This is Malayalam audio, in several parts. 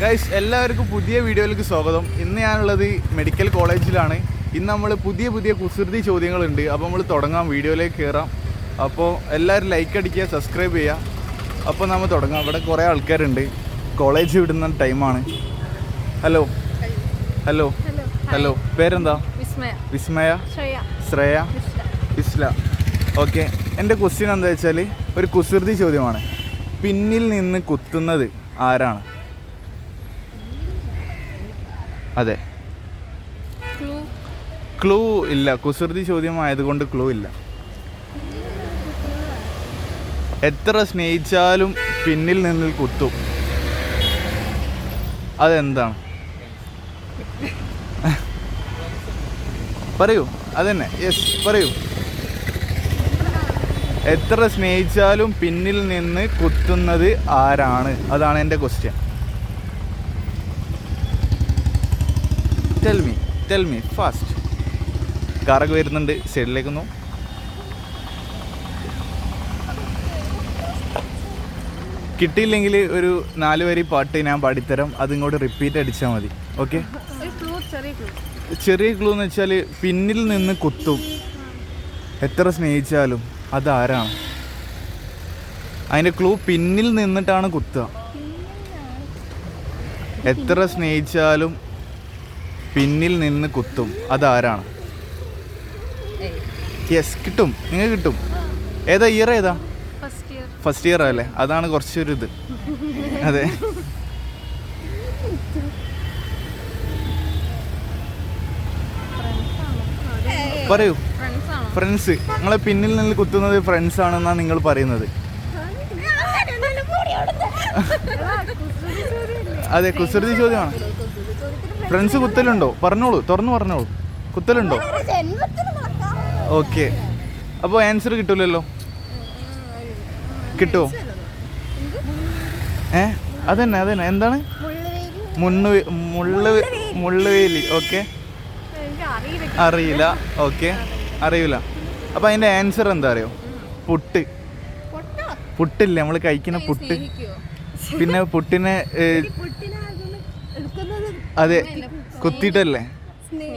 ഗൈസ് എല്ലാവർക്കും പുതിയ വീഡിയോയിലേക്ക് സ്വാഗതം. ഇന്ന് ഞാനുള്ളത് മെഡിക്കൽ കോളേജിലാണ്. ഇന്ന് നമ്മൾ പുതിയ പുതിയ കുസൃതി ചോദ്യങ്ങളുണ്ട്. അപ്പോൾ നമ്മൾ തുടങ്ങാം. വീഡിയോയിലേക്ക് കയറാം അപ്പോൾ എല്ലാവരും ലൈക്ക് അടിക്കുക സബ്സ്ക്രൈബ് ചെയ്യുക. അപ്പോൾ നമ്മൾ തുടങ്ങാം. ഇവിടെ കുറേ ആൾക്കാരുണ്ട്. കോളേജ് വിടുന്ന ടൈമാണ് ഹലോ ഹലോ ഹലോ പേരെന്താ? വിസ്മയ. ശ്രേയ. ഇസ്ല ഓക്കെ എന്റെ ക്വസ്റ്റ്യൻ എന്താ വെച്ചാൽ ഒരു കുസൃതി ചോദ്യമാണ്. പിന്നിൽ നിന്ന് കുത്തുന്നത് ആരാണ്? അതെ. ക്ലൂ. ഇല്ല. കുസൃതി ചോദ്യമായതുകൊണ്ട് ക്ലൂ ഇല്ല. എത്ര സ്നേഹിച്ചാലും പിന്നിൽ നിന്നിൽ കുത്തും. അതെന്താണ്? പറയൂ. അതന്നെ. യെസ് പറയൂ. എത്ര സ്നേഹിച്ചാലും പിന്നിൽ നിന്ന് കുത്തുന്നത് ആരാണ്? അതാണ് എന്റെ question tell me tell me fast കാറൊക്കെ വരുന്നുണ്ട് സൈഡിലേക്കൊന്നു കിട്ടിയില്ലെങ്കിൽ ഒരു നാല് വരി പാട്ട് ഞാൻ പാടിത്തരാം. അതിങ്ങോട്ട് റിപ്പീറ്റ് അടിച്ചാൽ മതി. ഓക്കെ ചെറിയ ക്ലൂ എന്ന് വെച്ചാൽ പിന്നിൽ നിന്ന് കുത്തും. എത്ര സ്നേഹിച്ചാലും അതാരാണ്? അതിന്റെ ക്ലൂ പിന്നിൽ നിന്നിട്ടാണ് കുത്തുക. എത്ര സ്നേഹിച്ചാലും പിന്നിൽ നിന്ന് കുത്തും. അതാരാണ്? യെസ് കിട്ടും. നിങ്ങൾക്ക് കിട്ടും. ഏതാ ഇയർ ഏതാ? ഫസ്റ്റ് ഇയർ ഫസ്റ്റ് ഇയർ അല്ലേ? അതാണ് കുറച്ചൊരു ഇത്. അതെ. പറയൂ. ഫ്രണ്ട്സ് ആണോ ഫ്രണ്ട്സ് നിങ്ങളെ പിന്നിൽ നിന്ന് കുത്തുന്നത് ഫ്രണ്ട്സ് ആണെന്നാണ് നിങ്ങൾ പറയുന്നത്. അതെ കുസൃതി ചോദ്യമാണ്. ഫ്രണ്ട്സ് കുത്തലുണ്ടോ? പറഞ്ഞോളൂ തുറന്നു പറഞ്ഞോളൂ. കുത്തലുണ്ടോ? ഓക്കെ അപ്പോൾ ആൻസർ കിട്ടൂലല്ലോ? കിട്ടുമോ ഏ? അതന്നെ അതന്നെ. എന്താണ്? മുണ്ണു മുള്ളു മുള്ളുവേലി ഓക്കെ അറിയില്ല. ഓക്കെ അറിയില്ല. അപ്പോൾ അതിന്റെ ആൻസർ എന്താ അറിയോ? പുട്ട്. പുട്ടില്ലേ? നമ്മൾ കഴിക്കുന്ന പുട്ട്. പിന്നെ പുട്ടിനെ അതെ കുത്തിട്ടല്ലേ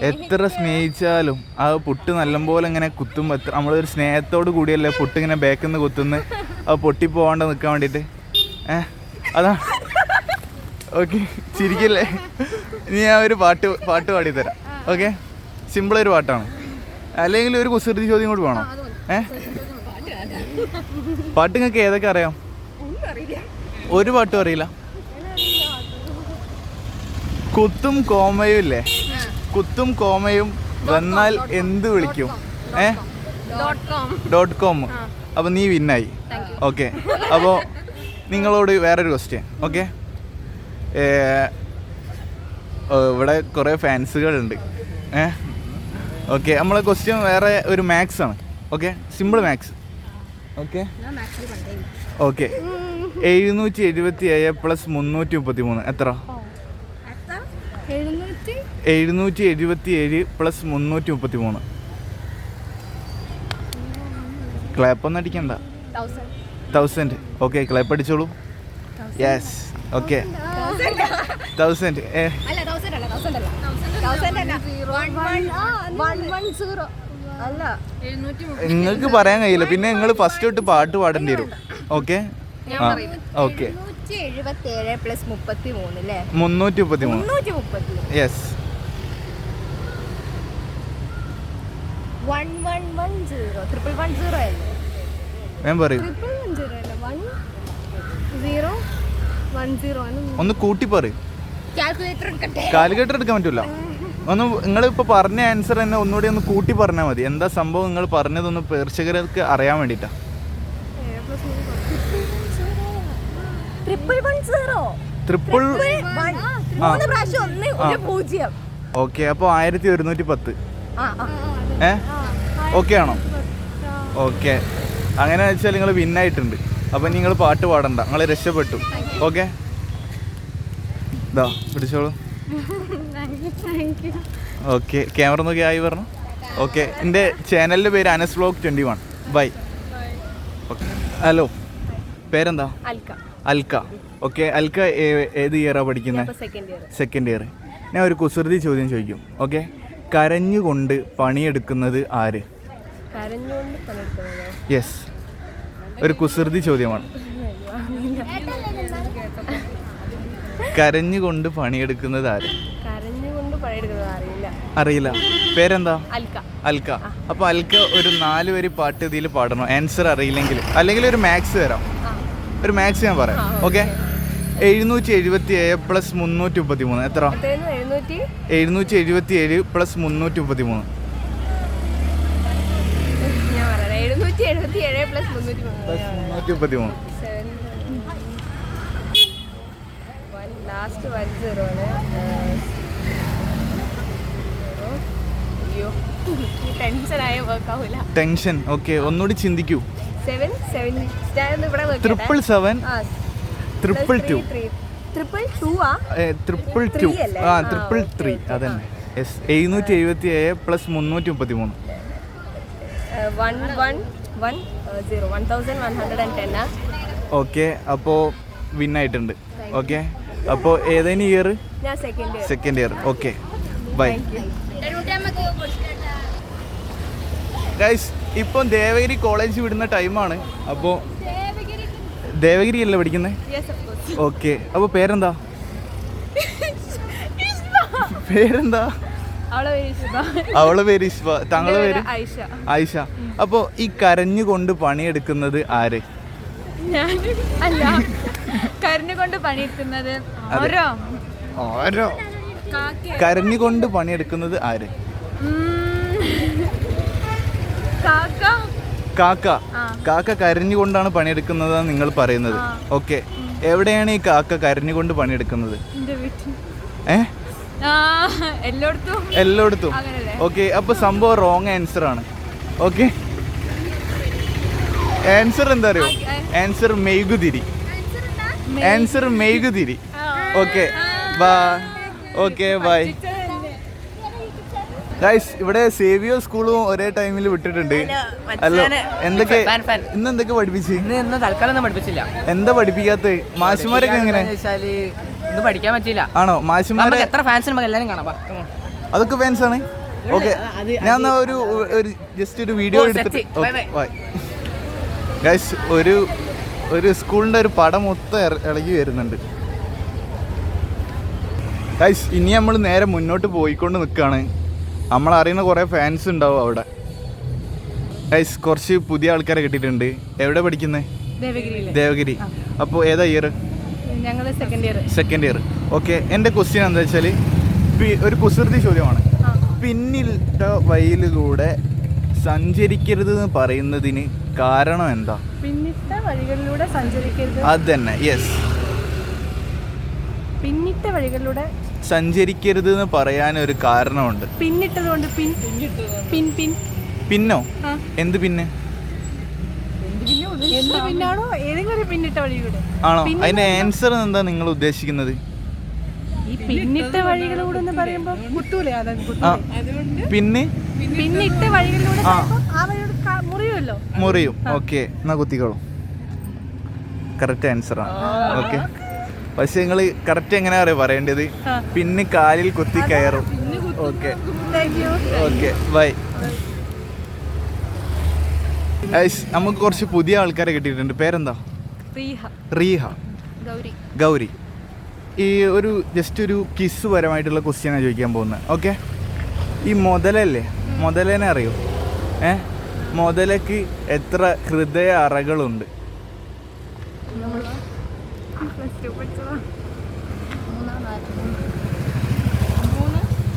എത്ര സ്നേഹിച്ചാലും ആ പുട്ട് നല്ലപോലെ ഇങ്ങനെ കുത്തുമ്പോൾ എത്ര നമ്മളൊരു സ്നേഹത്തോട് കൂടിയല്ലേ പുട്ട് ഇങ്ങനെ ബാക്കിൽ നിന്ന് ആ പൊട്ടി പോവാണ്ട് നിൽക്കാൻ വേണ്ടിയിട്ട് ഏ അതാ. ഓക്കെ ചിരിക്കല്ലേ? ഇനി ഞാൻ ഒരു പാട്ട് പാട്ട് പാടിത്തരാം. ഓക്കെ സിമ്പിളൊരു പാട്ടാണ്. അല്ലെങ്കിൽ ഒരു കുസൃതി ചോദ്യം കൂടി വേണോ. ഏ? പാട്ട് നിങ്ങൾക്ക് ഏതൊക്കെ അറിയാം? ഒരു പാട്ടും അറിയില്ല. കുത്തും കോമയും ഇല്ലേ? കുത്തും കോമയും വന്നാൽ എന്ത് വിളിക്കും? ഏ? Dot com. Dot com. അപ്പോൾ നീ വിന്നായി. Thank you. ഓക്കെ. അപ്പോൾ നിങ്ങളോട് വേറൊരു ക്വസ്റ്റ്യൻ ഓക്കെ? ഇവിടെ കുറേ ഫാൻസുകളുണ്ട്. ഏ? ഓക്കെ നമ്മളെ ക്വസ്റ്റ്യൻ വേറെ ഒരു മാത്സ് ആണ്. Okay? Simple maths okay? Okay. എഴുന്നൂറ്റി എഴുപത്തി ഏഴ് പ്ലസ് മുന്നൂറ്റി മുപ്പത്തി മൂന്ന് എത്ര എഴുന്നൂറ്റി എഴുപത്തി ഏഴ് പ്ലസ് മുന്നൂറ്റി മുപ്പത്തി മൂന്ന് ക്ലാപ്പൊന്നും അടിക്കണ്ട തൗസൻഡ് ഓക്കെ ക്ലാപ്പ് അടിച്ചോളൂ യെസ് ഓക്കെ തൗസൻഡ് നിങ്ങൾക്ക് പറയാൻ കഴിയില്ല. പിന്നെ നിങ്ങൾ ഫസ്റ്റ് തൊട്ട് പാട്ട് പാടേണ്ടി വരും. ഓക്കെ ഓക്കെ മുന്നൂറ്റി മുപ്പത്തി മൂന്ന് yes one one one zero triple one zero അല്ലേ? ഞാൻ പറയൂ. ട്രിപ്പിൾ വൺ സീറോ അല്ല? വൺ സീറോ വൺ സീറോ ഒന്ന് കൂട്ടി പറയൂ. കാൽക്കുലേറ്റർ എടുക്കട്ടെ? കാൽക്കുലേറ്റർ എടുക്കാൻ പറ്റൂല. ഒന്ന് നിങ്ങൾ ഇപ്പോൾ പറഞ്ഞ ആൻസർ തന്നെ ഒന്നുകൂടി ഒന്ന് കൂട്ടി പറഞ്ഞാൽ മതി. എന്താ സംഭവം നിങ്ങൾ പറഞ്ഞതൊന്ന് പ്രേക്ഷകർക്ക് അറിയാൻ വേണ്ടിട്ടാ. ട്രിപ്പിൾ വൺ സീറോ ഓക്കെ അപ്പോൾ ആയിരത്തി ഒരുന്നൂറ്റി പത്ത്. ആ ആ. ഏ? ഓക്കെ ആണോ? ഓക്കെ അങ്ങനെ വെച്ചാൽ നിങ്ങൾ വിന്നായിട്ടുണ്ട് അപ്പം നിങ്ങൾ പാട്ട് പാടണ്ട. നിങ്ങൾ രക്ഷപ്പെട്ടു. ഓക്കെ ഇതാ പിടിച്ചോളൂ. ഓക്കെ ക്യാമറ നോക്കി ആയി പറഞ്ഞു? ഓക്കെ എന്റെ ചാനലിന്റെ പേര് Anas vlog twenty one bye okay hello പേരെന്താ? അൽക്ക. ഓക്കെ അൽക്ക ഏത് ഇയറാണ് പഠിക്കുന്നത് സെക്കൻഡ് ഇയർ ഞാൻ ഒരു കുസൃതി ചോദ്യം ചോദിക്കും. ഓക്കെ കരഞ്ഞുകൊണ്ട് പണിയെടുക്കുന്നത് ആര്? യെസ് ഒരു കുസൃതി ചോദ്യമാണ്. കരഞ്ഞുകൊണ്ട് പണിയെടുക്കുന്നത് ആര്? അറിയില്ല. പേരെന്താ? അൽക്ക. അപ്പൊ അൽക്ക ഒരു നാല് വരി പാട്ട് ഇതിൽ പാടണം. ആൻസർ അറിയില്ലെങ്കിൽ. അല്ലെങ്കിൽ ഒരു മാത്സ് തരാം. ഒരു മാത്സ് ഞാൻ പറയാം. ഓക്കെ എഴുന്നൂറ്റി എഴുപത്തി ഏഴ് പ്ലസ് മുന്നൂറ്റി മുപ്പത്തി മൂന്ന് എത്ര? എഴുന്നൂറ്റി? എഴുപത്തി ഏഴ് പ്ലസ് മുന്നൂറ്റി മുപ്പത്തി മൂന്ന് ഞാൻ പറയാം എഴുന്നൂറ്റി എഴുപത്തി ഏഴ് പ്ലസ് മുന്നൂറ്റി മുന്നൂറ്റി മുപ്പത്തി മൂന്ന് ലാസ്റ്റ് വൺ സീറോ ആണ്. ടെൻഷൻ ഓക്കെ ഒന്നുകൂടി ചിന്തിക്കൂ. Triple seven triple two triple two ആ ട്രിപ്പിൾ ടു? ആ? ട്രിപ്പിൾ ത്രീ അതന്നെ യെസ് എഴുന്നൂറ്റി എഴുപത്തി ഏഴ് പ്ലസ് മുന്നൂറ്റി മുപ്പത്തി മൂന്ന് one one one zero. One thousand one hundred and ten okay അപ്പോൾ വിൻ ആയിട്ടുണ്ട്. ഓക്കെ അപ്പോ ഏതേനും ഇയർ ഞാൻ second year second year okay bye. Guys ഇപ്പം ദേവഗിരി കോളേജ് വിടുന്ന ടൈമാണ് അപ്പോൾ ദേവഗിരി അല്ലേ പഠിക്കുന്നത് ഓക്കെ അപ്പോൾ പേരെന്താ? പേരെന്താ? അവളെ പേര് ഇഷ്ബ താങ്കൾ പേര് ആയിഷ അപ്പോൾ ഈ കരഞ്ഞുകൊണ്ട് പണിയെടുക്കുന്നത് ആര്? ഞാൻ അല്ല. കരഞ്ഞു കൊണ്ട് പണിയെടുക്കുന്നത്. ഓരോ. ഓരോ. കാക്ക കരഞ്ഞുകൊണ്ട് പണിയെടുക്കുന്നത് ആര്? കാക്ക. കാക്ക. ആ. കാക്ക കരഞ്ഞുകൊണ്ടാണ് പണിയെടുക്കുന്നതാണ് നിങ്ങൾ പറയുന്നത്. ഓക്കെ. എവിടെയാണ് ഈ കാക്ക കരഞ്ഞുകൊണ്ട് പണിയെടുക്കുന്നത്? ഏഹ് എല്ലായിടത്തും. ഓക്കെ അപ്പൊ സംഭവം റോങ് ആൻസർ ആണ്. ഓക്കെ ആൻസർ എന്താ അറിയോ? ആൻസർ മെയ്കുതിരി answer മെയ്കുതിരി okay bye okay bye guys ഇവിടെ സേവിയോ സ്കൂളും ഒരേ ടൈമിൽ വിട്ടിട്ടുണ്ട്. അല്ലോ എന്തൊക്കെ. ഇന്ന് എന്തൊക്കെ പഠിപ്പിച്ച്? ഇന്ന് തൽക്കാലം ഒന്നും പഠിപ്പിച്ചില്ല. എന്താ പഠിപ്പിക്കാത്ത? മാഷിമാരൊക്കെ എങ്ങനെ? ഇന്ന് പഠിക്കാൻ പറ്റില്ല ആണോ? മാഷിമാരെ എത്ര ഫാൻസ് എല്ലാരും കാണാം. അതൊക്കെ ഫാൻസ് ആണ്? ഓക്കെ ഞാൻ ഒരു ഒരു ജസ്റ്റ് ഒരു വീഡിയോ എടുത്തിട്ട്. ഗൈസ് ഒരു ഒരു സ്കൂളിന്റെ ഒരു പടം മൊത്തം ഇളകി വരുന്നുണ്ട്. ഗൈസ് ഇനി നമ്മൾ നേരെ മുന്നോട്ട് പോയിക്കൊണ്ട് നിൽക്കുകയാണ് നമ്മൾ അറിയുന്ന കുറേ ഫാൻസ് ഉണ്ടാവും അവിടെ. ഗൈസ് കുറച്ച് പുതിയ ആൾക്കാരെ കിട്ടിയിട്ടുണ്ട്. എവിടെ പഠിക്കുന്നത് ദേവഗിരി. അപ്പോൾ ഏതാ ഇയർ ഞങ്ങൾ second year second year okay എന്റെ ക്വസ്റ്റ്യൻ എന്താ വെച്ചാൽ ഒരു കുസൃതി ചോദ്യമാണ്. പിന്നിലിട്ട വഴിയിലൂടെ സഞ്ചരിക്കരുത് എന്ന് പറയുന്നതിന് കാരണം എന്താ? പിന്നിട്ട വഴികളിലൂടെ സഞ്ചരിക്കരുത്. അത് തന്നെ യെസ് പിന്നിട്ട വഴികളിലൂടെ സഞ്ചരിക്കരുത് എന്ന് പറയാൻ ഒരു കാരണമുണ്ട്. പിന്നിട്ടതുകൊണ്ട് പിൻ പിൻ പിൻ. പിന്നോ? എന്ത് പിന്നെ? എന്ത് പിന്നാണോ? ഏതെങ്കിലും ഒരു പിന്നിട്ട വഴിയിലൂടെ ആണോ? അതിന്റെ ആൻസർ എന്താ നിങ്ങൾ ഉദ്ദേശിക്കുന്നത്? ഈ പിന്നിട്ട വഴികളിലൂടെ എന്ന് കുത്തൂലേ പിന്നെ? പിന്നിട്ട വഴികളിലൂടെ ആ. വഴിയോട് മുറിയുമല്ലോ. മുറിയും. ഓക്കെ. എന്നാ കുത്തിക്കോളൂ. കറക്റ്റ് ആൻസറാണ് ഓക്കെ പക്ഷെ നിങ്ങൾ കറക്റ്റ് എങ്ങനെയാ പറയാ പറയേണ്ടത്? പിന്നെ കാലിൽ കുത്തി കയറും. ഓക്കെ. Okay bye. നമുക്ക് കുറച്ച് പുതിയ ആൾക്കാരെ കിട്ടിയിട്ടുണ്ട്. പേരെന്താ? റീഹ. ഗൗരി. ഈ ഒരു ജസ്റ്റ് ഒരു കിസ് പരമായിട്ടുള്ള ക്വസ്റ്റ്യനാണ് ചോദിക്കാൻ പോകുന്നത് ഓക്കെ? ഈ മുതലല്ലേ? മുതലേനെ അറിയോ? ഏ? മുതലക്ക് എത്ര ഹൃദയ അറകളുണ്ട്?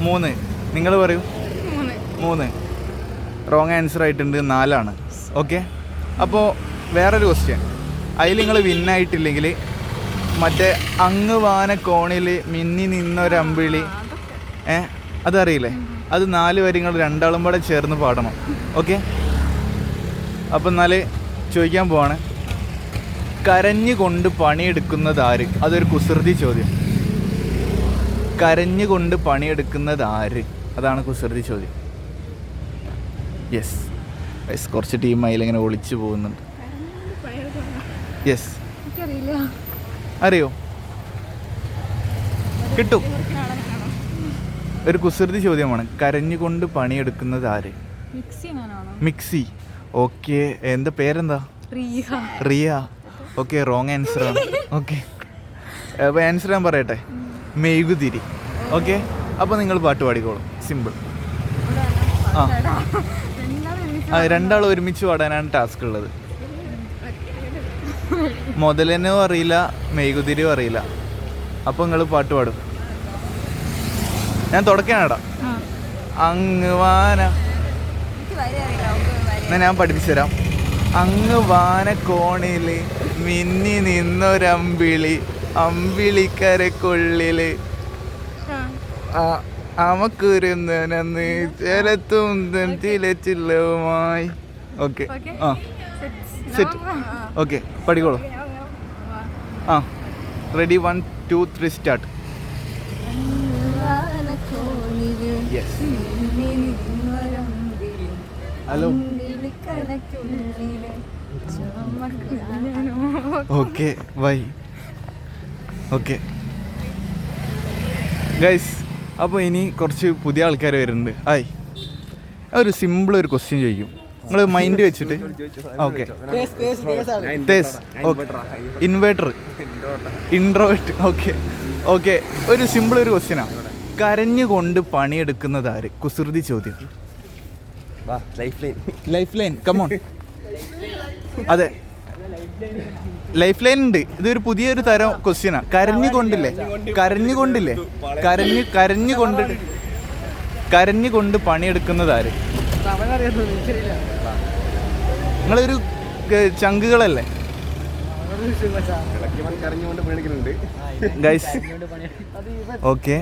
മൂന്ന്. നിങ്ങൾ പറയൂ. മൂന്ന്. റോങ് ആൻസർ ആയിട്ടുണ്ട്. നാലാണ്. ഓക്കെ അപ്പോൾ വേറൊരു ക്വസ്റ്റ്യൻ അതിൽ നിങ്ങൾ വിന്നായിട്ടില്ലെങ്കിൽ മറ്റേ അങ്ങ് വാന കോണിൽ മിന്നി നിന്നൊരമ്പിളി. ഏ? അതറിയില്ലേ? അത് നാല് വരികൾ രണ്ടാളും കൂടെ ചേർന്ന് പാടണം. ഓക്കെ അപ്പം എന്നാൽ ചോദിക്കാൻ പോവാണ്. കരഞ്ഞുകൊണ്ട് പണിയെടുക്കുന്നത് ആര്? അതൊരു കുസൃതി ചോദ്യം. കരഞ്ഞുകൊണ്ട് പണിയെടുക്കുന്നത് ആര്? അതാണ് കുസൃതി ചോദ്യം. യെസ് യെസ് കുറച്ച് ടീം അതിലിങ്ങനെ ഒളിച്ചു പോകുന്നുണ്ട്. യെസ് അറിയോ? കിട്ടും. ഒരു കുസൃതി ചോദ്യമാണ്. കരഞ്ഞുകൊണ്ട് പണിയെടുക്കുന്നത് ആര്? മിക്സി ഓക്കെ എന്താ പേരെന്താ? Riya. Riya. Okay wrong answer ആണ്. ഓക്കെ അപ്പോൾ ആൻസർ ഞാൻ പറയട്ടെ? മെഴുകുതിരി. ഓക്കെ അപ്പോൾ നിങ്ങൾ പാട്ട് പാടിക്കോളും. സിമ്പിൾ ആ. ആ രണ്ടാളും ഒരുമിച്ച് പാടാനാണ് ടാസ്ക് ഉള്ളത്. മുതലനും അറിയില്ല മെഴുകുതിരിയും അറിയില്ല. അപ്പോൾ നിങ്ങൾ പാട്ട് പാടും. ഞാൻ തുടക്കാനാടാ. അങ്ങ് വാന. ഞാൻ പഠിപ്പിച്ചു തരാം അങ്ങ് വാനക്കോണിൽ മിന്നി നിന്നൊരമ്പിളി അമ്പിളിക്കരക്കൊള്ളിൽ. അമക്കുരുന്നനന്ന് ചേലത്തും ചിലച്ചില്ലവുമായി ഓക്കെ ആ. സെറ്റ് ഓക്കെ പഠിക്കോളൂ. ആ. Ready one two three start hello okay bye okay guys അപ്പോൾ ഇനി കുറച്ച് പുതിയ ആൾക്കാർ വരുന്നുണ്ട്. ഹായ് ഒരു സിമ്പിൾ ഒരു ക്വസ്റ്റ്യൻ ചോദിക്കും. നിങ്ങൾ മൈൻഡ് വെച്ചിട്ട്. Okay inverter introvert okay okay ഒരു സിമ്പിൾ ഒരു ക്വസ്റ്റ്യനാണ് കരഞ്ഞുകൊണ്ട് പണിയെടുക്കുന്നത് ആര്? കുസൃതി ചോദ്യം. Life line life line come on അതെ. ലൈഫ് ലൈൻ ഉണ്ട്. ഇതൊരു പുതിയൊരു തരം ക്വസ്റ്റ്യനാ കരഞ്ഞുകൊണ്ടില്ലേ? കരഞ്ഞുകൊണ്ടില്ലേ? കരഞ്ഞു കരഞ്ഞുകൊണ്ട് കരഞ്ഞുകൊണ്ട് പണിയെടുക്കുന്നത് ആര്? നിങ്ങളൊരു ചങ്കുകളല്ലേ? ഗൈസ് ഓക്കെ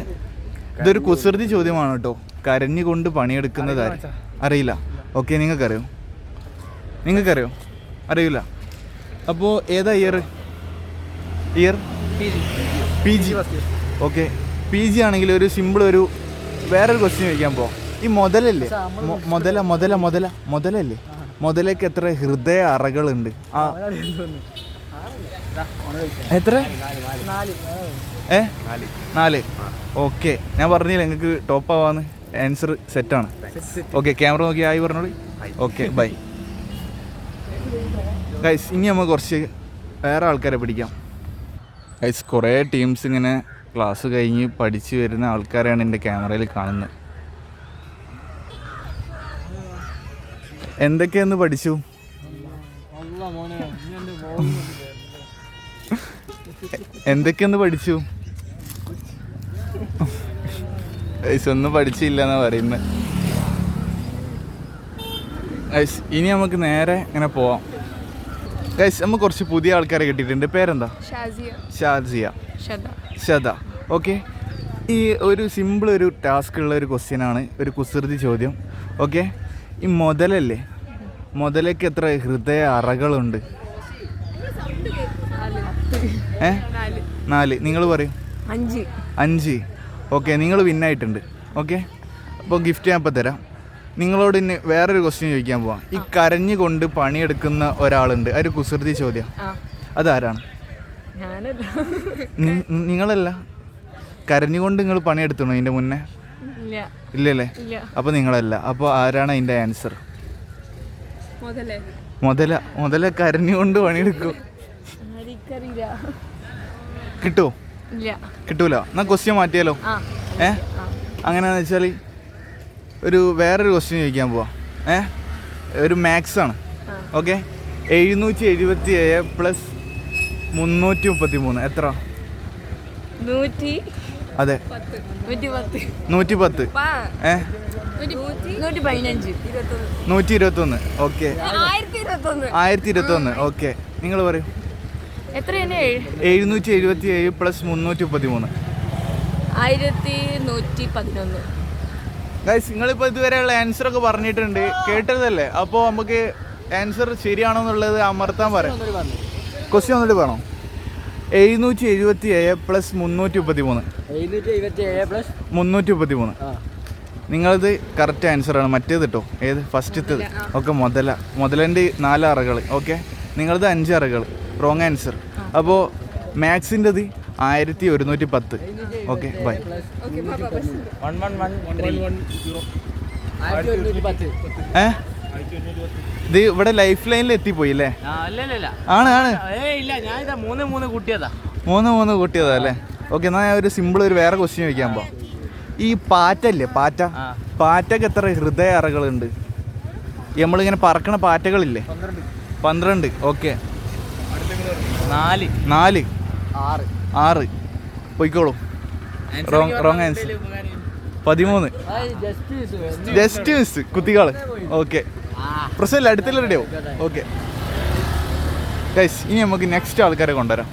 ഇതൊരു കുസൃതി ചോദ്യമാണ് കേട്ടോ. കരഞ്ഞുകൊണ്ട് പണിയെടുക്കുന്നത് ആര്? അറിയില്ല. ഓക്കെ നിങ്ങൾക്കറിയോ? നിങ്ങൾക്കറിയോ? അറിയില്ല. അപ്പോൾ ഏതാ year year P G okay P G ആണെങ്കിൽ ഒരു സിമ്പിൾ ഒരു വേറൊരു ക്വസ്റ്റ്യൻ ചോദിക്കാൻ പോ ഈ മുതലല്ലേ? മുതല മുതല മുതല മുതലല്ലേ? മുതലേക്ക് എത്ര ഹൃദയ അറകളുണ്ട്? ആ. എത്ര? ഏ? നാല്. ഓക്കെ ഞാൻ പറഞ്ഞില്ല നിങ്ങൾക്ക് ടോപ്പ് ആവാന്ന്? ആൻസർ സെറ്റാണ് ഓക്കെ ക്യാമറ നോക്കി ആയി പറഞ്ഞോളി. ഓക്കെ ബൈ ഗൈസ് ഇനി നമുക്ക് കുറച്ച് വേറെ ആൾക്കാരെ പിടിക്കാം. ഗൈസ് കുറേ ടീംസ് ഇങ്ങനെ ക്ലാസ് കഴിഞ്ഞ് പഠിച്ച് വരുന്ന ആൾക്കാരെയാണ് എന്റെ ക്യാമറയിൽ കാണുന്നത്. എന്തൊക്കെയെന്ന് പഠിച്ചു? എന്തൊക്കെയെന്ന് പഠിച്ചു ഗൈസ് ഒന്നും പഠിച്ചില്ല എന്നാ പറയുന്നത് ഗൈസ് ഇനി നമുക്ക് നേരെ ഇങ്ങനെ പോവാം. ഗൈസ് നമ്മൾ കുറച്ച് പുതിയ ആൾക്കാരെ കിട്ടിയിട്ടുണ്ട്. പേരെന്താ? ഷാസിയ. ഷദ. ശത ഓക്കെ. ഈ ഒരു സിമ്പിൾ ഒരു ടാസ്ക് ഉള്ള ഒരു ക്വസ്റ്റ്യൻ ആണ്. ഒരു കുസൃതി ചോദ്യം. ഓക്കെ. ഈ മുതലല്ലേ? മുതലേക്ക് എത്ര ഹൃദയ അറകളുണ്ട്? ഏ? നാല്. നിങ്ങൾ പറയും. അഞ്ച്. അഞ്ച്. ഓക്കെ നിങ്ങൾ വിന്നായിട്ടുണ്ട് ഓക്കെ അപ്പോൾ ഗിഫ്റ്റ് ഞാൻ അപ്പോൾ തരാം. നിങ്ങളോട് ഇനി വേറൊരു ക്വസ്റ്റ്യൻ ചോദിക്കാൻ പോവാം. ഈ കരഞ്ഞു കൊണ്ട് പണിയെടുക്കുന്ന ഒരാളുണ്ട്. ഒരു കുസൃതി ചോദ്യം. അതാരാണ്? നിങ്ങളല്ല. കരഞ്ഞുകൊണ്ട് നിങ്ങൾ പണിയെടുത്തണോ ഇതിന്റെ മുന്നേ? ഇല്ല. ഇല്ലല്ലേ? അപ്പൊ നിങ്ങളല്ല. അപ്പൊ ആരാണ് അതിന്റെ ആൻസർ മുതലേ. മുതല കരഞ്ഞുകൊണ്ട് പണിയെടുക്കും. കിട്ടുമോ കിട്ടൂല. എന്നാ ക്വസ്റ്റ്യൻ മാറ്റിയാലോ? ആ. ഏ? അങ്ങനെയാന്ന് വെച്ചാൽ ഒരു വേറൊരു ക്വസ്റ്റ്യൻ ചോദിക്കാൻ പോവാ. ഏ? ഒരു മാത്സ് ആണ്. ഓക്കെ എഴുന്നൂറ്റി എഴുപത്തി ഏഴ് പ്ലസ് മുന്നൂറ്റി മുപ്പത്തി മൂന്ന് എത്ര നൂറ്റി അതെ. നൂറ്റി പത്ത് ഏ? നൂറ്റി ഇരുപത്തി ഒന്ന് ഓക്കെ ആയിരത്തി ഇരുപത്തി ഒന്ന് ഓക്കെ നിങ്ങൾ പറയും. എഴുന്നൂറ്റി എഴുപത്തി ഏഴ്? പ്ലസ് മുന്നൂറ്റി മുപ്പത്തി മൂന്ന് ആയിരത്തി നൂറ്റി പതിനൊന്ന് ഗൈസ് നിങ്ങളിപ്പോൾ ഇതുവരെയുള്ള ആൻസർ ഒക്കെ പറഞ്ഞിട്ടുണ്ട്. കേട്ടതല്ലേ? അപ്പോൾ നമുക്ക് ആൻസർ ശരിയാണോ എന്നുള്ളത് അമർത്താൻ പറയാം. ക്വസ്റ്റ്യൻ ഒന്നുകൂടി വേണോ എഴുന്നൂറ്റി എഴുപത്തി ഏഴ് പ്ലസ് മുന്നൂറ്റി മുപ്പത്തി മൂന്ന് എഴുന്നൂറ്റി എഴുപത്തി ഏഴ് പ്ലസ് മുന്നൂറ്റി മുപ്പത്തി മൂന്ന് നിങ്ങളത് കറക്റ്റ് ആൻസറാണ് മറ്റേത് കേട്ടോ ഏത് ഫസ്റ്റത്തേത് ഓക്കെ മുതല. മുതലന്റെ നാല് അറകൾ ഓക്കെ? നിങ്ങളത് അഞ്ച് അറകൾ റോങ് ആൻസർ അപ്പോൾ മാത്സിന്റെത് ആയിരത്തി ഒരുന്നൂറ്റി പത്ത് okay bye one one one ഏ ഇത് ഇവിടെ ലൈഫ് ലൈനിൽ എത്തിപ്പോയി അല്ലേ ആണ് ആണ്. മൂന്ന് മൂന്ന് കൂട്ടിയതാ. അല്ലേ? ഓക്കെ എന്നാൽ ഞാൻ ഒരു സിമ്പിൾ ഒരു വേറെ ക്വസ്റ്റ്യൻ ചോദിക്കാൻ പോ ഈ പാറ്റല്ലേ പാറ്റ. പാറ്റക്ക് എത്ര ഹൃദയ അറകളുണ്ട് നമ്മളിങ്ങനെ പറക്കണ പാറ്റകളില്ലേ? പന്ത്രണ്ട്. ഓക്കെ നാല്. നാല്. ആറ്. ആറ്. പൊയ്ക്കോളൂ. റോങ് റോങ് ആൻസർ പതിമൂന്ന്. ജസ്റ്റ് മിസ് കുത്തിക്കാൾ. ഓക്കെ. പ്രശ്നമില്ല അടുത്തില്ല റെഡി ആവും. ഓക്കെ ഗൈസ് ഇനി നമുക്ക് നെക്സ്റ്റ് ആൾക്കാരെ കൊണ്ടുവരാം.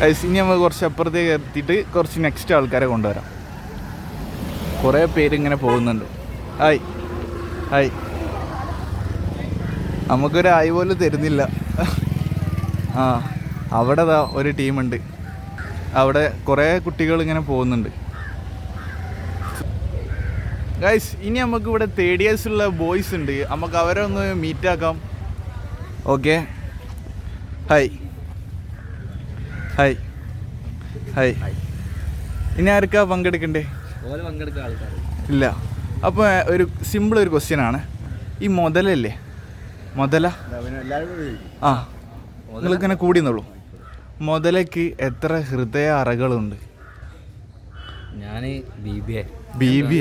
ഗൈസ് ഇനി നമുക്ക് കുറച്ച് അപ്പുറത്തേക്ക് എത്തിയിട്ട് കുറച്ച് നെക്സ്റ്റ് ആൾക്കാരെ കൊണ്ടുവരാം. കുറേ പേര് ഇങ്ങനെ പോകുന്നുണ്ട്. ഹായ് ഹായ് നമുക്കൊരു ആയി പോലും തരുന്നില്ല. ആ അവിടെ ദാ ഒരു ടീമുണ്ട്. അവിടെ കുറേ കുട്ടികൾ ഇങ്ങനെ പോകുന്നുണ്ട്. ഗൈസ് ഇനി നമുക്ക് ഇവിടെ തേർഡ് ഇയേഴ്സ് ഉള്ള ബോയ്സ് ഉണ്ട്. നമുക്ക് അവരെ ഒന്ന് മീറ്റ് ആക്കാം. ഓക്കെ ഹായ് ഹായ് ഹായ് ഇനി ആർക്കാ പങ്കെടുക്കണ്ടേ? ഇല്ല. അപ്പോൾ ഒരു സിമ്പിൾ ഒരു ക്വസ്റ്റ്യൻ ആണ്. ഈ മുതലല്ലേ? മുതല? ആ നിങ്ങളിങ്ങനെ കൂടി നിന്നുള്ളൂ മുതലയ്ക്ക് എത്ര ഹൃദയ അറകളുണ്ട്? ഞാൻ B B A B B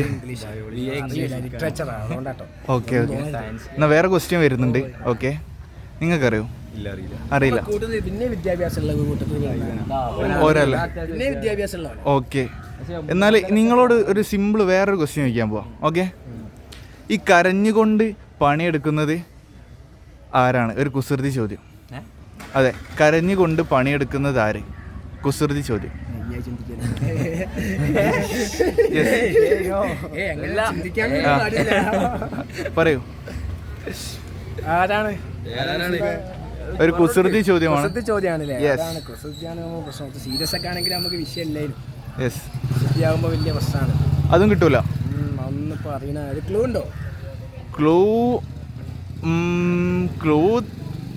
literature അതുകൊണ്ടാട്ടോ. Okay okay. എന്നാ വേറെ ക്വസ്റ്റ്യൻ വരുന്നുണ്ട്. ഓക്കെ. നിങ്ങൾക്കറിയോ? ഇല്ല അറിയില്ല. അറിയില്ല. പിന്നെ ഓക്കെ. എന്നാൽ നിങ്ങളോട് ഒരു സിമ്പിൾ വേറൊരു ക്വസ്റ്റ്യൻ ചോദിക്കാൻ പോവാം. ഓക്കെ. ഈ കരഞ്ഞുകൊണ്ട് പണിയെടുക്കുന്നത് ആരാണ്? ഒരു കുസൃതി ചോദ്യം. അതെ കരഞ്ഞുകൊണ്ട് പണിയെടുക്കുന്നത് ആര്? കുസൃതി ചോദ്യം. പറയൂ. ആരാണ്? ഒരു കുസൃതി ചോദ്യമാണ്. കുസൃതി ചോദ്യമാണല്ലേ? Yes. അതാണ് കുസൃതിയാണ് പ്രശ്നം. സീരിയസ് ഒക്കെ ആണെങ്കിൽ നമുക്ക് വിഷയമില്ലായിരുന്നു യെസ് കുസൃതിയാകുമ്പോൾ വലിയ പ്രശ്നമാണ്. അതും കിട്ടൂല. അറിയണ ക്ലൂ ഉണ്ടോ? ക്ലൂ ക്ലൂ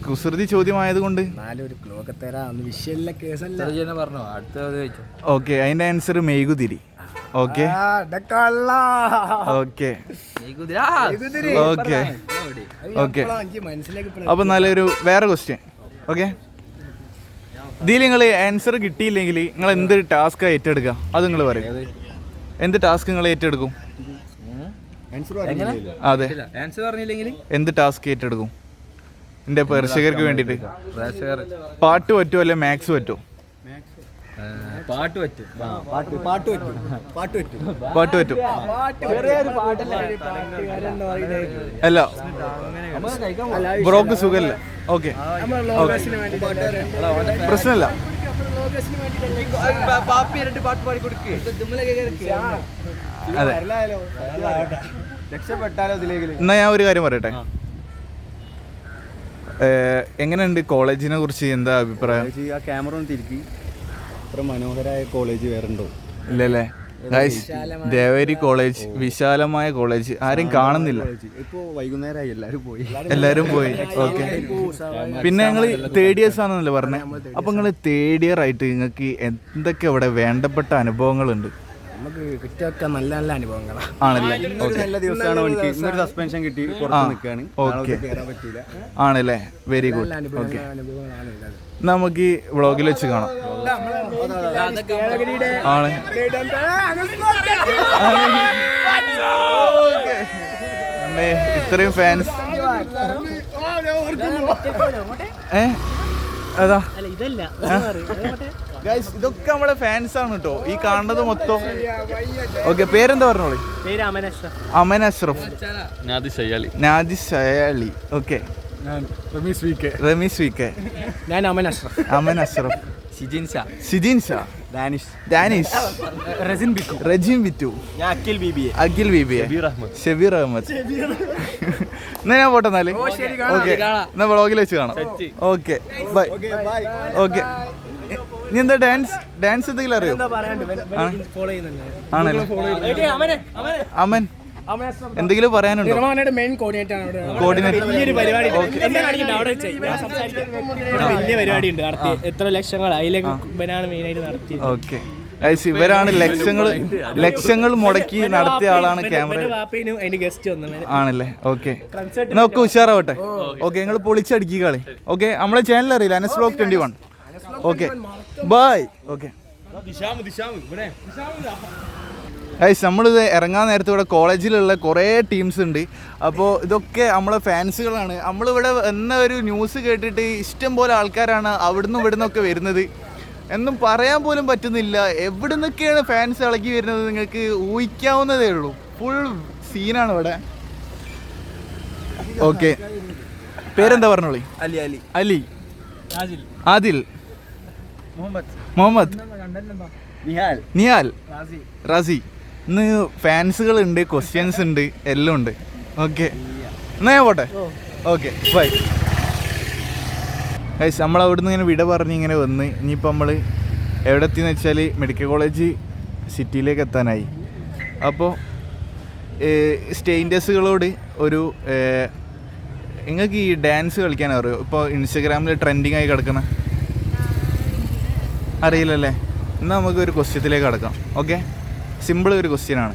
കുസൃതി ചോദ്യമായതുകൊണ്ട്. നാലൊരു ക്ലൂ ഒക്കെ തരാം. അന്ന് വിഷയമില്ല കേസല്ല. പറഞ്ഞോ? അടുത്തത് ചോദിച്ചോ? ഓക്കെ അതിന്റെ ആൻസർ മെയ്കുതിരി ഓക്കെ ഓക്കെ ഓക്കെ ഓക്കെ മനസ്സിലേക്ക് അപ്പോൾ നല്ലൊരു വേറെ ക്വസ്റ്റ്യൻ ഓക്കെ ഇതിൽ നിങ്ങൾ ആൻസർ കിട്ടിയില്ലെങ്കിൽ നിങ്ങൾ എന്ത് ടാസ്ക് ഏറ്റെടുക്കുക? അത് നിങ്ങൾ പറയും. എന്ത് ടാസ്ക് നിങ്ങൾ ഏറ്റെടുക്കും? അതെ. ആൻസർ പറഞ്ഞില്ലെങ്കിൽ എന്ത് ടാസ്ക് ഏറ്റെടുക്കും? എന്റെ പ്രേക്ഷകർക്ക് വേണ്ടിട്ട് പാട്ട് പറ്റുമോ അല്ലെ? മാത്സ് പറ്റുമോ പാട്ട് പറ്റും. പാട്ട് പാട്ട് പറ്റും. പാട്ട് പറ്റും. പാട്ട് പറ്റും. അല്ല. ബ്രോക്ക് സുഖല്ല? ഓക്കെ. പ്രശ്നമില്ല. അതെ എന്നാ ഞാൻ ഒരു കാര്യം പറയട്ടെ? എങ്ങനെയുണ്ട് കോളേജിനെ കുറിച്ച് എന്താ അഭിപ്രായം? ആ ക്യാമറ ഒന്ന് തിരിക്കി. അത്ര മനോഹരമായ കോളേജ് വേറെ ഉണ്ടോ? ഇല്ലല്ലേ? ദേവേരി കോളേജ്? വിശാലമായ കോളേജ്. ആരും കാണുന്നില്ല. ഇപ്പോ വൈകുന്നേരമായി എല്ലാരും പോയി. എല്ലാവരും പോയി. ഓക്കെ പിന്നെ ഞങ്ങൾ തേർഡ് ഇയേഴ്സ് ആണെന്നല്ലേ പറഞ്ഞത് അപ്പൊ നിങ്ങൾ തേർഡ് ഇയർ ആയിട്ട് നിങ്ങൾക്ക് എന്തൊക്കെ ഇവിടെ വേണ്ടപ്പെട്ട അനുഭവങ്ങളുണ്ട്. നമുക്ക് കിട്ടിയൊക്കെ നല്ല നല്ല അനുഭവങ്ങളാണ് ആണല്ലേ? നല്ല ദിവസമാണ് എനിക്ക്. ഇന്നൊരു സസ്പെൻഷൻ കിട്ടി. പുറത്ത് ഓക്കെ. പറ്റില്ല ആണല്ലേ? Very good okay. നമുക്ക് ഈ വ്ളോഗിൽ വെച്ച് കാണാം. ആണ്. അമ്മേ, ഇത്രയും ഫാൻസ് ഏ? അതാ. ഗൈസ് ഇതൊക്കെ നമ്മളെ ഫാൻസ് ആണ് കേട്ടോ ഈ കാണുന്നത് മൊത്തം. ഓക്കെ പേരെന്താ പറഞ്ഞോളി? അമൻ അഷ്റഫ്. നാദി ഓക്കെ റമീസ് വി കെ. ഞാൻ അമൻ അഷ്റഫ്. അമൻ അഷ്റഫ്. ഷിജിൻ ഷാ. സിജിൻ ഷാ. ദാനിഷ് ഡാനിഷ്. റസിൻ ബിക്കു. റജീം വിറ്റു. ഞാൻ അഖിൽ അഖിൽ ബിബി അഹമ്മദ്. ഷബീർ അഹമ്മദ്. എന്നാ ഞാൻ പോട്ടെ എന്നാൽ? ഓക്കെ എന്നാ വ്ളോഗിൽ വെച്ച് കാണാം. ഓക്കെ ബൈ ഓക്കെ നീ എന്താ ഡാൻസ്? ഡാൻസ് എന്തെങ്കിലും അറിയോ? ആണല്ലേ? അമൻ. എന്തെങ്കിലും പറയാനുണ്ടോ? നിർമ്മാണയുടെ മെയിൻ കോർഡിനേറ്റർ ആണ് അവിടെ. കോർഡിനേറ്റർ വലിയൊരു പരിപാടി എന്നെ കാണിക്കണ്ട? അവിടെ വെച്ച്. ഞാൻ സംസാരിക്കാം. ഇവിടെ വലിയ പരിപാടി ഉണ്ട്. നടത്തി എത്ര ലക്ഷങ്ങൾ? അതിലേക്ക് മെയിനായിട്ട് നടത്തി ഓക്കെ ഇവരാണ് ലക്ഷങ്ങൾ ലക്ഷങ്ങൾ മുടക്കി നടത്തിയ ആളാണ് ക്യാമറ ആണല്ലേ? ഓക്കെ നമുക്ക് ഉഷാറാവട്ടെ. ഓക്കെ നിങ്ങൾ പൊളിച്ചടിക്കുക കളി. ഓക്കെ നമ്മളെ ചാനൽ അറിയില്ല. Anas vlog twenty one okay bye okay guys നമ്മളിത് ഇറങ്ങാൻ നേരത്തെ ഇവിടെ കോളേജിലുള്ള കുറേ ടീംസ് ഉണ്ട്. അപ്പോൾ ഇതൊക്കെ നമ്മളെ ഫാൻസുകളാണ് നമ്മളിവിടെ എന്ന ഒരു ന്യൂസ് കേട്ടിട്ട് ഇഷ്ടം പോലെ ആൾക്കാരാണ് അവിടുന്ന് ഇവിടെ നിന്നൊക്കെ വരുന്നത്. എന്നും പറയാൻ പോലും പറ്റുന്നില്ല. എവിടെ നിന്നൊക്കെയാണ് ഫാൻസ് ഇളകി വരുന്നത് നിങ്ങൾക്ക് ഊഹിക്കാവുന്നതേ ഉള്ളൂ. ഫുൾ സീനാണ് ഇവിടെ. ഓക്കെ പേരെന്താ പറഞ്ഞോളി? അലി അലി. അലി. ആദിൽ. മുഹമ്മദ്. മുഹമ്മദ്. നിഹാൽ. റസി റാസി. റാസി. ഇന്ന് ഫാൻസുകൾ ഉണ്ട് ക്വസ്റ്റ്യൻസ് ഉണ്ട് എല്ലാം ഉണ്ട്. ഓക്കെ. എന്നാ ഞാൻ പോട്ടെ? ഓക്കെ. ബൈ. ഗൈസ് നമ്മൾ അവിടുന്ന് ഇങ്ങനെ വിട പറഞ്ഞ് ഇങ്ങനെ വന്ന്. ഇനിയിപ്പോൾ നമ്മൾ എവിടെ എത്തിയെന്ന് വെച്ചാൽ മെഡിക്കൽ കോളേജ് സിറ്റിയിലേക്ക് എത്താനായി അപ്പോൾ സ്റ്റേൻഡേഴ്സുകളോട് ഒരു നിങ്ങൾക്ക് ഈ ഡാൻസ് കളിക്കാൻ അറിയോ? ഇപ്പോൾ ഇൻസ്റ്റഗ്രാമിൽ ട്രെൻഡിങ് ആയി കിടക്കുന്ന അറിയില്ലല്ലേ? എന്നാൽ നമുക്ക് ഒരു ക്വസ്റ്റ്യത്തിലേക്ക് കടക്കാം. ഓക്കെ സിമ്പിൾ ഒരു ക്വസ്റ്റ്യനാണ്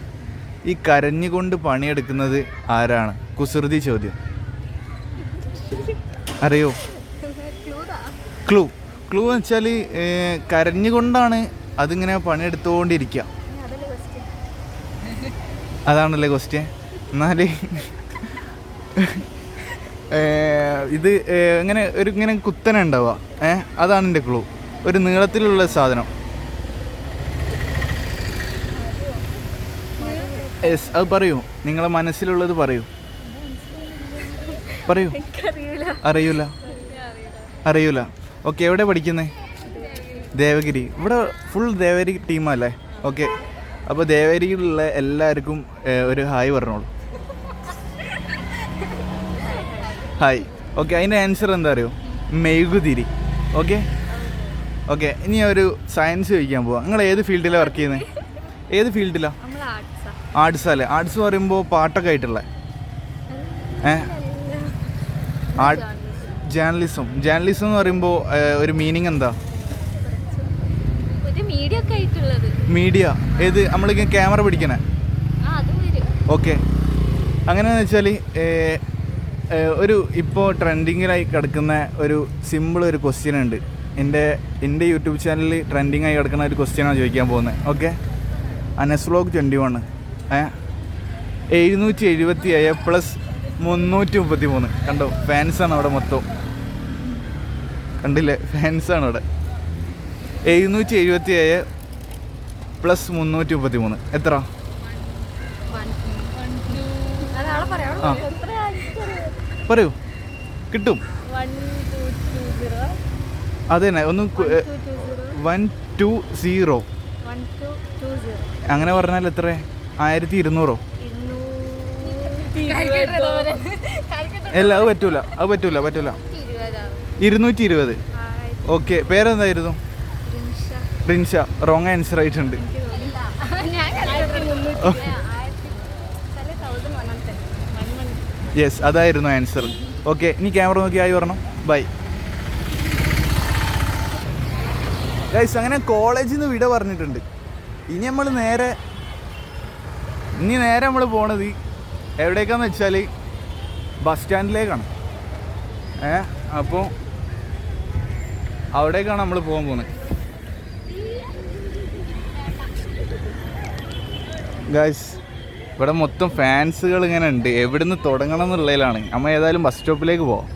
ഈ കരഞ്ഞുകൊണ്ട് പണിയെടുക്കുന്നത് ആരാണ്? കുസൃതി ചോദ്യം. അറിയോ? ക്ലൂ ക്ലൂ എന്ന് വെച്ചാൽ കരഞ്ഞുകൊണ്ടാണ് അതിങ്ങനെ പണിയെടുത്തുകൊണ്ടിരിക്കുക. അതാണല്ലേ ക്വസ്റ്റ്യൻ എന്നാൽ ഇത് ഇങ്ങനെ ഒരു ഇങ്ങനെ കുത്തനെ ഉണ്ടാവുക. ഏഹ് അതാണ് എന്റെ ക്ലൂ ഒരു നീളത്തിലുള്ള സാധനം. യെസ് അത് പറയൂ. നിങ്ങളെ മനസ്സിലുള്ളത് പറയൂ. പറയൂ. അറിയൂല. അറിയൂല. ഓക്കെ എവിടെ പഠിക്കുന്നേ? ദേവഗിരി. ഇവിടെ ഫുൾ ദേവഗിരി ടീമല്ലേ ഓക്കെ. അപ്പോൾ ദേവഗിരിയിലുള്ള എല്ലാവർക്കും ഒരു ഹായ് പറഞ്ഞോളൂ. ഹായ്. ഓക്കെ അതിന്റെ ആൻസർ എന്താ അറിയോ? മെഴുകുതിരി. ഓക്കെ? ഓക്കെ ഇനി ഒരു സയൻസ് ചോദിക്കാൻ പോവാ. നിങ്ങൾ ഏത് ഫീൽഡിലാണ് വർക്ക് ചെയ്യുന്നത് ഏത് ഫീൽഡിലാണ് ആർട്സാ അല്ലേ? ആർട്സ് പറയുമ്പോൾ പാട്ടൊക്കെ ആയിട്ടുള്ള? ഏ? ജേർണലിസം ജേർണലിസം എന്ന് പറയുമ്പോൾ ഒരു മീനിങ് എന്താ? മീഡിയ ഏത്? നമ്മളിങ്ങനെ ക്യാമറ പിടിക്കണേ. ഓക്കെ. അങ്ങനെ വെച്ചാൽ ഒരു ഇപ്പോൾ ട്രെൻഡിങ്ങിലായി കിടക്കുന്ന ഒരു സിമ്പിൾ ഒരു ക്വസ്റ്റ്യൻ ഉണ്ട്. എന്റെ എന്റെ യൂട്യൂബ് ചാനലിൽ ട്രെൻഡിങ് ആയി കിടക്കുന്ന ഒരു ക്വസ്റ്റ്യനാണ് ചോദിക്കാൻ പോകുന്നത്. Okay Anas vlog twenty one ഏ? എഴുന്നൂറ്റി എഴുപത്തി ഏഴ് പ്ലസ് മുന്നൂറ്റി മുപ്പത്തി മൂന്ന് കണ്ടോ ഫാൻസാണ് അവിടെ മൊത്തം. കണ്ടില്ലേ? ഫാൻസാണ് അവിടെ. എഴുന്നൂറ്റി എഴുപത്തി ഏഴ് പ്ലസ് മുന്നൂറ്റി മുപ്പത്തി മൂന്ന് എത്ര ആ. പറയൂ കിട്ടും അത് തന്നെ ഒന്ന് വൺ ടു സീറോ അങ്ങനെ പറഞ്ഞാൽ എത്ര? ആയിരത്തി ഇരുന്നൂറോ? അല്ല അത് പറ്റൂല അത് പറ്റൂല പറ്റൂല. ഇരുന്നൂറ്റി ഇരുപത് ഓക്കെ പേരെന്തായിരുന്നു? റിൻഷ. റോങ് ആൻസർ ആയിട്ടുണ്ട്. യെസ് അതായിരുന്നു ആൻസർ ഓക്കെ ഇനി ക്യാമറ നോക്കി ആയി പറഞ്ഞു ബൈ ഗൈസ് അങ്ങനെ കോളേജിൽ നിന്ന് വിട പറഞ്ഞിട്ടുണ്ട്. ഇനി നമ്മൾ നേരെ ഇനി നേരെ നമ്മൾ പോണത് എവിടേക്കാന്ന് വെച്ചാൽ ബസ് സ്റ്റാൻഡിലേക്കാണ് ഏ അപ്പോൾ അവിടേക്കാണ് നമ്മൾ പോകാൻ പോകുന്നത് ഗൈസ് ഇവിടെ മൊത്തം ഫാൻസുകൾ ഇങ്ങനെ ഉണ്ട്. എവിടുന്ന് തുടങ്ങണം എന്നുള്ളതിലാണ്. നമ്മൾ ഏതായാലും ബസ് സ്റ്റോപ്പിലേക്ക് പോവാം.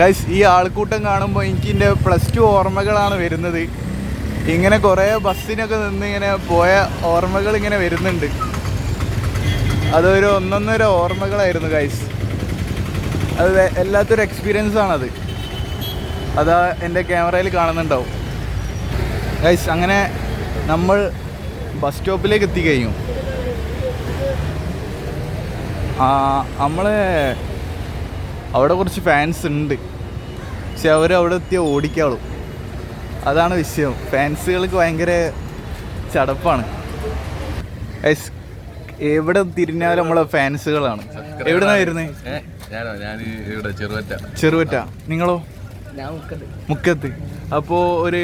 ഗൈസ് ഈ ആൾക്കൂട്ടം കാണുമ്പോൾ എനിക്ക് എന്റെ പ്ലസ് ടു ഓർമ്മകളാണ് വരുന്നത്. ഇങ്ങനെ കുറേ ബസ്സിനൊക്കെ നിന്ന് ഇങ്ങനെ പോയ ഓർമ്മകൾ ഇങ്ങനെ വരുന്നുണ്ട്. അതൊരു ഒന്നൊന്നര ഓർമ്മകളായിരുന്നു ഗൈസ് അത് എല്ലാത്തൊരു എക്സ്പീരിയൻസ് ആണത്. അതാ എന്റെ ക്യാമറയിൽ കാണുന്നുണ്ടാവും. ഗൈസ് അങ്ങനെ നമ്മൾ ബസ് സ്റ്റോപ്പിലേക്ക് എത്തിക്കഴിഞ്ഞു നമ്മൾ അവിടെ കുറച്ച് ഫാൻസ് ഉണ്ട്. പക്ഷെ അവർ അവിടെ എത്തിയ ഓടിക്കാളും. അതാണ് വിഷയം. ഫാൻസുകൾക്ക് ഭയങ്കര ചടപ്പാണ്. എവിടെ തിരിഞ്ഞാലും നമ്മളെ ഫാൻസുകളാണ് എവിടെ വരുന്നത് ചെറുവറ്റ ഞാനോ? ഞാൻ ഇവിടെ ചെറുപറ്റ ചെറുപറ്റ നിങ്ങളോ? മുക്കത്ത്. അപ്പോൾ ഒരു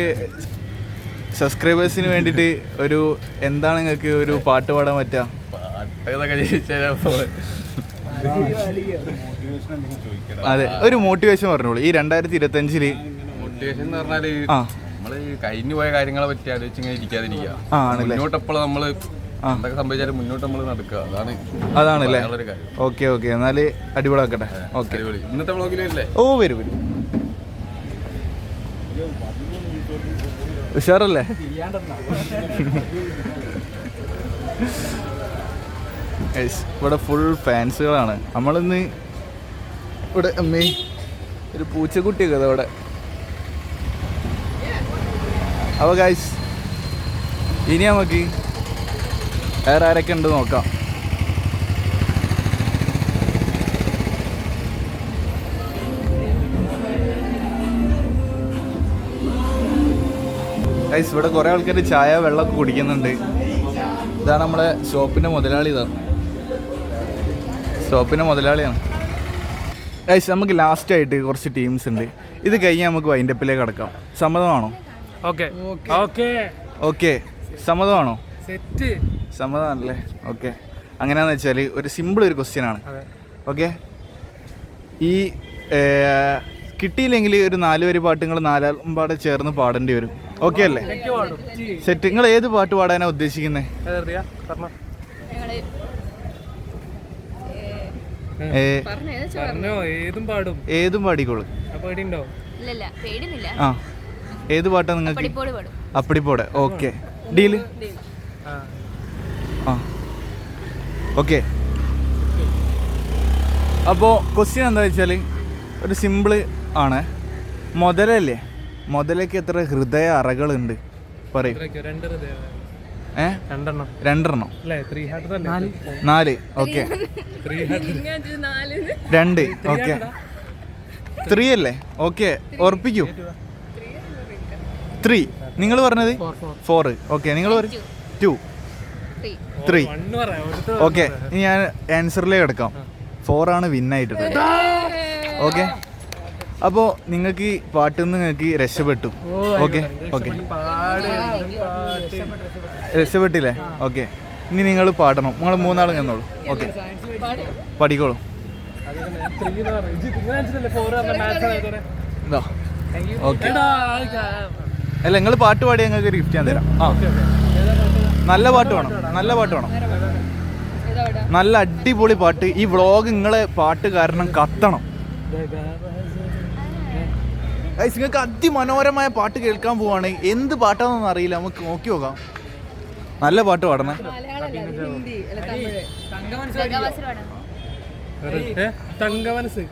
സബ്സ്ക്രൈബേഴ്സിന് വേണ്ടിയിട്ട് ഒരു എന്താണ് നിങ്ങൾക്ക് ഒരു പാട്ട് പാടാൻ പറ്റുക അതെ ഒരു മോട്ടിവേഷൻ പറഞ്ഞോളൂ. ഈ രണ്ടായിരത്തി ഇരുപത്തി അഞ്ചിൽ മോട്ടിവേഷൻ എന്ന് പറഞ്ഞാൽ നമ്മൾ കഴിഞ്ഞു പോയ കാര്യങ്ങളെ പറ്റി ആലോചിച്ച് ഇരിക്കാതിരിക്കുക. മുന്നോട്ട് എപ്പോഴും നമ്മൾ എന്തൊക്കെ സംഭവിച്ചാലും മുന്നോട്ട് നമ്മൾ നടക്കുക. അതാണ് അതാണല്ലേ? പറയാനുള്ളൊരു കാര്യം. Okay okay. എന്നാൽ അടിപൊളിയാക്കട്ടെ. ഓക്കെ. ഇന്നത്തെ വ്ളോഗിലല്ലേ ഓ വരും വരും. ഉഷാറല്ലേ? ഇവിടെ ഫുൾ ഫാൻസുകളാണ് നമ്മളിന്ന് ഇവിടെ അമ്മേ ഒരു പൂച്ചക്കുട്ടിയൊക്കെ അതാ അവിടെ അപ്പോൾ ഗായ്സ് ഇനി നമുക്ക് വേറെ ആരൊക്കെ ഉണ്ട് നോക്കാം. ഗൈസ് ഇവിടെ കുറേ ആൾക്കാർ ചായ വെള്ളമൊക്കെ കുടിക്കുന്നുണ്ട്. ഇതാണ് നമ്മുടെ ഷോപ്പിന്റെ മുതലാളി ഇതാണ് ഷോപ്പിന്റെ മുതലാളിയാണ്. ഗൈസ് നമുക്ക് ലാസ്റ്റ് ആയിട്ട് കുറച്ച് ടീംസ് ഉണ്ട്. ഇത് കഴിഞ്ഞാൽ നമുക്ക് വൈൻഡപ്പിലേക്ക് കടക്കാം. സമ്മതമാണോ? ഓക്കെ ഓക്കെ ഓക്കെ സമ്മതമാണോ? സെറ്റ് സമ്മതമാണല്ലേ? ഓക്കെ അങ്ങനെയാന്ന് വെച്ചാൽ ഒരു സിമ്പിൾ ഒരു ക്വസ്റ്റ്യൻ ആണ്. ഓക്കെ ഈ കിട്ടിയില്ലെങ്കിൽ ഒരു നാല് വരി പാട്ട് നിങ്ങൾ നാലാം പാടെ ചേർന്ന് പാടേണ്ടി വരും. ഓക്കെ അല്ലേ? സെറ്റ് നിങ്ങൾ ഏത് പാട്ട് പാടാനാണ് ഉദ്ദേശിക്കുന്നത് ഏതറിയാ പറഞ്ഞോ ഞങ്ങൾ പറഞ്ഞത് പറഞ്ഞോ ഏതും പാടും. ഏതും പാടിക്കോളൂ. ആ ഏത് പാട്ടാണ് നിങ്ങൾക്ക്? പടിപ്പോട് പാടും. അപ്പടിപ്പോടെ. ഓക്കെ. ഡീൽ? ആ. ആ. ഓക്കെ. അപ്പോൾ ക്വസ്റ്റ്യൻ എന്താ വെച്ചാൽ ഒരു സിമ്പിൾ ആണ്. മുതലല്ലേ? മുതലേക്ക് എത്ര ഹൃദയ അറകളുണ്ട്? പറയൂ ഇത്രയൊക്കെ രണ്ട് ഹൃദയം ഏ രണ്ടെണ്ണം. നാല്. ഓക്കെ രണ്ട്. ഓക്കെ ത്രീ അല്ലേ? ഓക്കെ ഉറപ്പിക്കൂ. ത്രീ നിങ്ങൾ പറഞ്ഞത്? ഫോർ ഓക്കെ നിങ്ങൾ ടു ത്രീ ഓക്കെ ഇനി ഞാൻ ആൻസറിലേക്ക് എടുക്കാം. ഫോർ ആണ് വിൻ ആയിട്ടുള്ളത്. ഓക്കെ അപ്പോൾ നിങ്ങൾക്ക് ഈ പാട്ടിൽ നിന്ന് നിങ്ങൾക്ക് രക്ഷപ്പെട്ടു. ഓക്കെ ഓക്കെ പാട് പാട്ട്. രക്ഷപ്പെട്ടില്ലേ? ഓക്കെ ഇനി നിങ്ങൾ പാടണം. നിങ്ങൾ മൂന്നാളും നിന്നോളൂ. ഓക്കെ പഠിക്കോളൂ. ഓക്കെ അല്ല നിങ്ങൾ പാട്ട് പാടി ഞങ്ങൾക്ക് ഒരു ഗിഫ്റ്റ് ഞാൻ തരാം. ആ. നല്ല പാട്ട് വേണം. നല്ല പാട്ട് വേണം. നല്ല അടിപൊളി പാട്ട്. ഈ വ്ളോഗ് നിങ്ങളെ പാട്ട് കാരണം കത്തണം. ഗൈസ് നിങ്ങൾക്ക് അതിമനോഹരമായ പാട്ട് കേൾക്കാൻ പോവാണ്. എന്ത് പാട്ടാണെന്നൊന്നും അറിയില്ല. നമുക്ക് നോക്കി നോക്കാം. നല്ല പാട്ട് പാടണേ. തങ്ക മനസ്സ്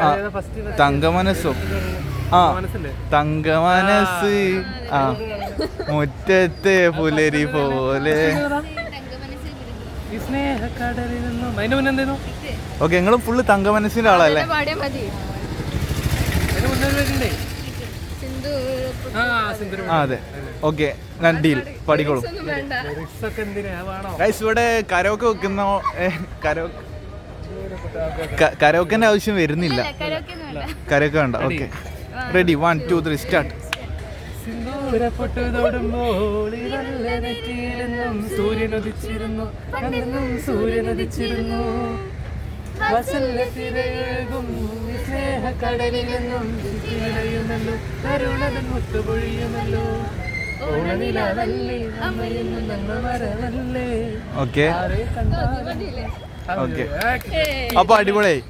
ആ, ഫസ്റ്റ് തങ്കമനസ്സോ. ആ തങ്കമനസ് ആ മുറ്റത്തെ പുലരി പോലെ. ഓക്കെ നിങ്ങളും ഫുള്ള് തങ്കമനസിന്റെ ആളല്ലേ പാടിയാ മതി അതിന്റെ മുന്നേ ഒരു പേരുണ്ടേ സിന്ധു ആ സിന്ദൂരം ആ അതെ. ഓക്കെ ഞാൻ ഡീൽ പഠിക്കോളൂ. ഒന്നും വേണ്ട. ലിറിക്സ് ഒക്കെ എന്തിനാ? വേണോ? ഗൈസ് ഇവിടെ കരോക്കെ വെക്കുന്ന? കരോക്കെ കരോക്കന്റെ ആവശ്യം വരുന്നില്ല. കരോക്കെ വേണ്ട okay ready one two three start സിന്ദൂരപ്പൊട്ട് തൊടുമ്പോൾ നല്ല നെറ്റിയിലെന്നും സൂര്യൻ ഉദിച്ചിരുന്നു അന്നെന്നും സൂര്യൻ ഉദിച്ചിരുന്നു തിരയുന്നല്ലോ കരുണതൻ ഓണനിലാവല്ലേ അമ്മയെന്നും ഓക്കെ ഓക്കെ അപ്പൊ അടിപൊളിയായി.